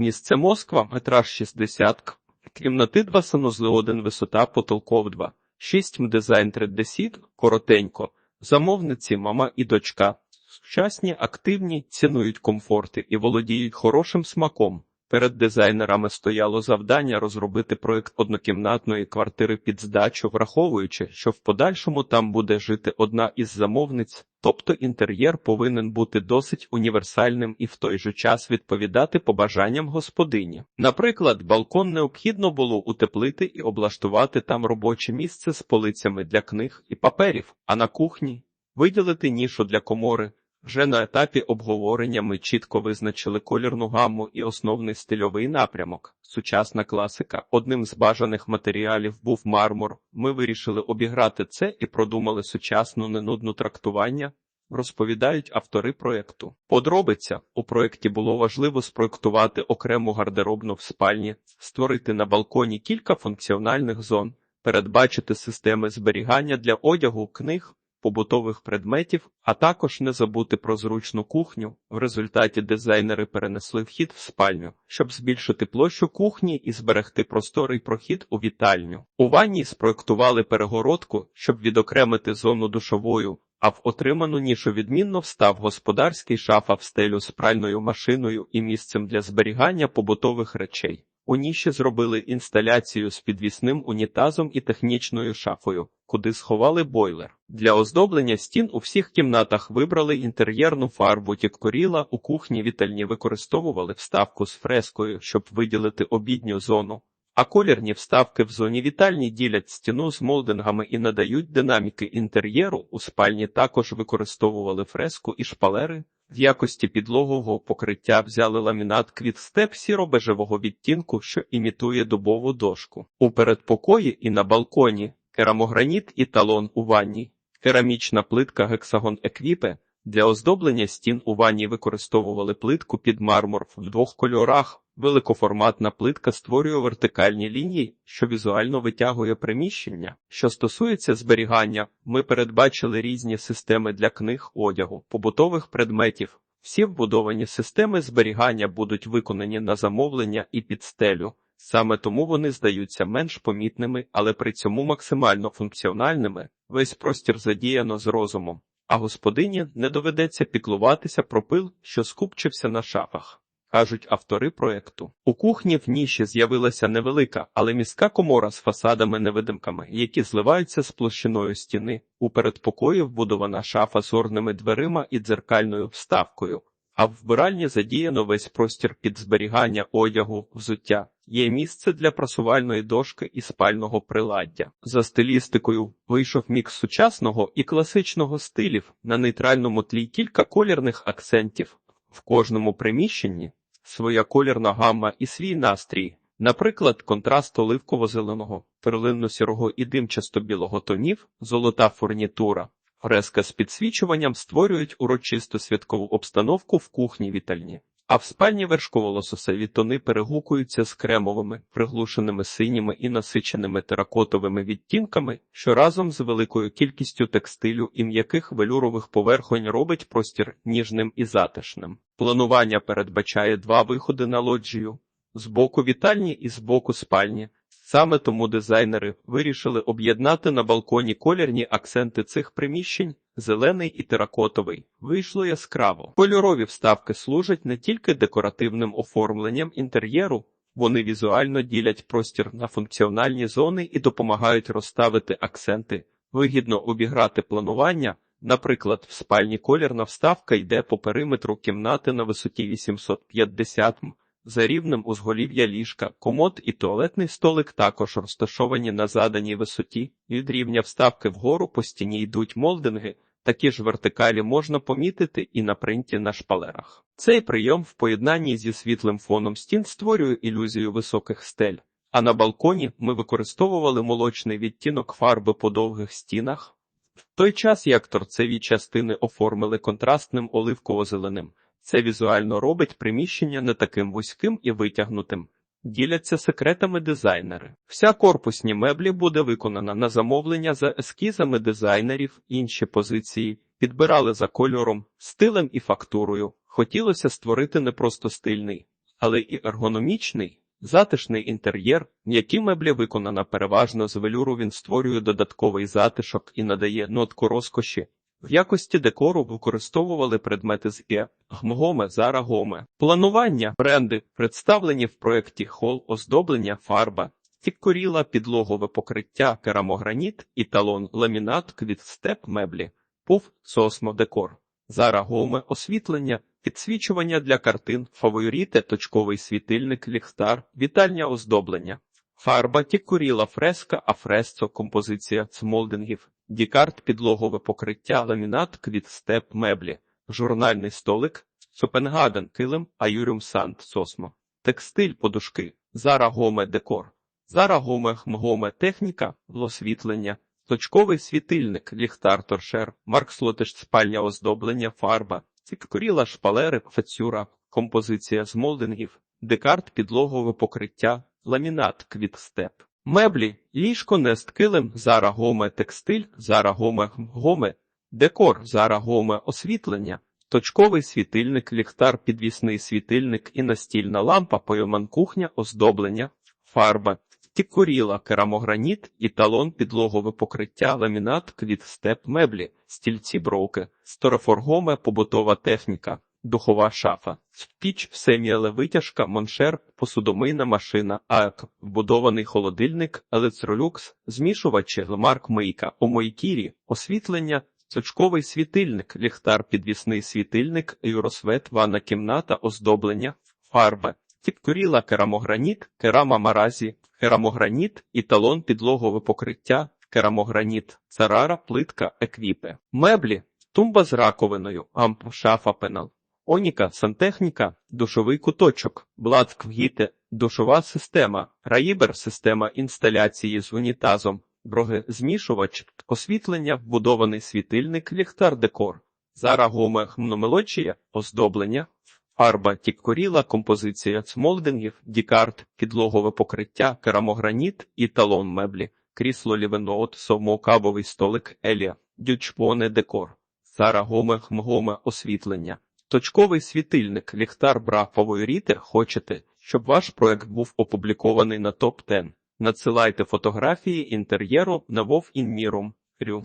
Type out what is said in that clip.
Місце Москва, метраж 60 к. Кімнати 2 санузли 1, висота потолков 2. 6 дизайн 3D сіт, коротенько. Замовниці, мама і дочка. Сучасні, активні, цінують комфорти і володіють хорошим смаком. Перед дизайнерами стояло завдання розробити проект однокімнатної квартири під здачу, враховуючи, що в подальшому там буде жити одна із замовниць, тобто інтер'єр повинен бути досить універсальним і в той же час відповідати побажанням господині. Наприклад, балкон необхідно було утеплити і облаштувати там робоче місце з полицями для книг і паперів, а на кухні виділити нішу для комори. Вже на етапі обговорення ми чітко визначили колірну гамму і основний стильовий напрямок. Сучасна класика. Одним з бажаних матеріалів був мармур. Ми вирішили обіграти це і продумали сучасну ненудну трактування. Розповідають автори проєкту. Подробиця у проєкті було важливо спроєктувати окрему гардеробну в спальні, створити на балконі кілька функціональних зон, передбачити системи зберігання для одягу, книг, побутових предметів, а також не забути про зручну кухню. В результаті дизайнери перенесли вхід в спальню, щоб збільшити площу кухні і зберегти просторий прохід у вітальню. У ванні спроектували перегородку, щоб відокремити зону душовою. А в отриману нішу відмінно встав господарський шафа в стелю з пральною машиною і місцем для зберігання побутових речей. У ніші зробили інсталяцію з підвісним унітазом і технічною шафою, куди сховали бойлер. Для оздоблення стін у всіх кімнатах вибрали інтер'єрну фарбу тіккоріла, у кухні вітальні використовували вставку з фрескою, щоб виділити обідню зону. А колірні вставки в зоні вітальні ділять стіну з молдингами і надають динаміки інтер'єру. У спальні також використовували фреску і шпалери. В якості підлогового покриття взяли ламінат квітстеп сіро-бежевого відтінку, що імітує дубову дошку. У передпокої і на балконі керамограніт і талон у ванні, керамічна плитка гексагон еквіпе. Для оздоблення стін у ванні використовували плитку під мармур в двох кольорах. Великоформатна плитка створює вертикальні лінії, що візуально витягує приміщення. Що стосується зберігання, ми передбачили різні системи для книг, одягу, побутових предметів. Всі вбудовані системи зберігання будуть виконані на замовлення і під стелю. Саме тому вони здаються менш помітними, але при цьому максимально функціональними. Весь простір задіяно з розумом, а господині не доведеться піклуватися про пил, що скупчився на шафах. Кажуть автори проекту. У кухні в ніші з'явилася невелика, але міська комора з фасадами-невидимками, які зливаються з площиною стіни. У передпокої вбудована шафа з орними дверима і дзеркальною вставкою, а в вбиральні задіяно весь простір під зберігання одягу, взуття. Є місце для прасувальної дошки і спального приладдя. За стилістикою вийшов мікс сучасного і класичного стилів на нейтральному тлі кілька колірних акцентів. В кожному приміщенні своя колірна гамма і свій настрій, наприклад, контраст оливково-зеленого, перлинно-сірого і димчасто-білого тонів, золота фурнітура, фреска з підсвічуванням створюють урочисту святкову обстановку в кухні вітальні. А в спальні вершково-лососеві тони перегукуються з кремовими, приглушеними синіми і насиченими теракотовими відтінками, що разом з великою кількістю текстилю і м'яких велюрових поверхонь робить простір ніжним і затишним. Планування передбачає два виходи на лоджію з боку вітальні і з боку спальні. Саме тому дизайнери вирішили об'єднати на балконі колірні акценти цих приміщень. Зелений і теракотовий вийшло яскраво. Кольорові вставки служать не тільки декоративним оформленням інтер'єру, вони візуально ділять простір на функціональні зони і допомагають розставити акценти, вигідно обіграти планування. Наприклад, в спальні колірна вставка йде по периметру кімнати на висоті 850 м. За рівнем узголів'я ліжка, комод і туалетний столик також розташовані на заданій висоті. Від рівня вставки вгору по стіні йдуть молдинги. Такі ж вертикалі можна помітити і на принті на шпалерах. Цей прийом в поєднанні зі світлим фоном стін створює ілюзію високих стель. А на балконі ми використовували молочний відтінок фарби по довгих стінах. В той час як торцеві частини оформили контрастним оливково-зеленим. Це візуально робить приміщення не таким вузьким і витягнутим. Діляться секретами дизайнери. Вся корпусні меблі буде виконана на замовлення за ескізами дизайнерів, інші позиції підбирали за кольором, стилем і фактурою. Хотілося створити не просто стильний, але і ергономічний. Затишний інтер'єр, м'які меблі виконана переважно з велюру, він створює додатковий затишок і надає нотку розкоші. В якості декору використовували предмети з Е, гмгоме, зара гоме. Планування, бренди, представлені в проєкті хол, оздоблення, фарба, тіккоріла, підлогове покриття, керамограніт, італон, ламінат, квітстеп, меблі, пуф, сосмо, декор. Зара освітлення, підсвічування для картин, фаворіти, точковий світильник, ліхтар, вітальня оздоблення. Фарба, тіккоріла, фреска, а афресцо, композиція цмолдингів, дікарт, підлогове покриття, ламінат, квітстеп, меблі, журнальний столик, Сопенгаден, килим, аюрюм санд, сосмо, текстиль, подушки, зара гоме, декор, зара гоме, хмгоме, техніка, освітлення, точковий світильник, ліхтар, торшер, маркслотиш, спальня оздоблення, фарба, тіккоріла, шпалери, фецюра, композиція з молдингів, декарт, підлогове покриття, ламінат, квітстеп. Меблі, ліжко, нест, килим, зара гоме, текстиль, зара гоме, гоме, декор, зара гоме, освітлення, точковий світильник, ліхтар, підвісний світильник і настільна лампа, пойоман кухня, оздоблення, фарба, тікоріла, керамограніт, італон, підлогове покриття, ламінат, квітстеп, меблі, стільці, бровки, сторофоргоме, побутова техніка. Духова шафа, піч, семіале витяжка, моншер, посудомийна машина, АЕК, вбудований холодильник, електролюкс, змішувачі, марк мийка, омойкірі, освітлення, цочковий світильник, ліхтар, підвісний світильник, юросвет, ванна кімната, оздоблення, фарба, тікторіла, керамограніт, керама маразі, керамограніт, італон, підлогове покриття, керамограніт, царара, плитка, еквіпе, меблі, тумба з раковиною, амп, шафа, пенал. Оніка, сантехніка, душовий куточок, блацквгіте, душова система, раїбер, система інсталяції з унітазом, броги, змішувач, освітлення, вбудований світильник, ліхтар, декор, зара гоме, хмномелочія, оздоблення, фарба, тіккоріла, композиція цмолдингів, дікарт, підлогове покриття, керамограніт, італон меблі, крісло лівеноут, совмокабовий столик, елія, дючпоне, декор, зара гоме, хмгоме, освітлення. Точковий світильник, ліхтар брафової ріти хочете, щоб ваш проект був опублікований на топ 10 Надсилайте фотографії інтер'єру на Вов Інмірум. Рю.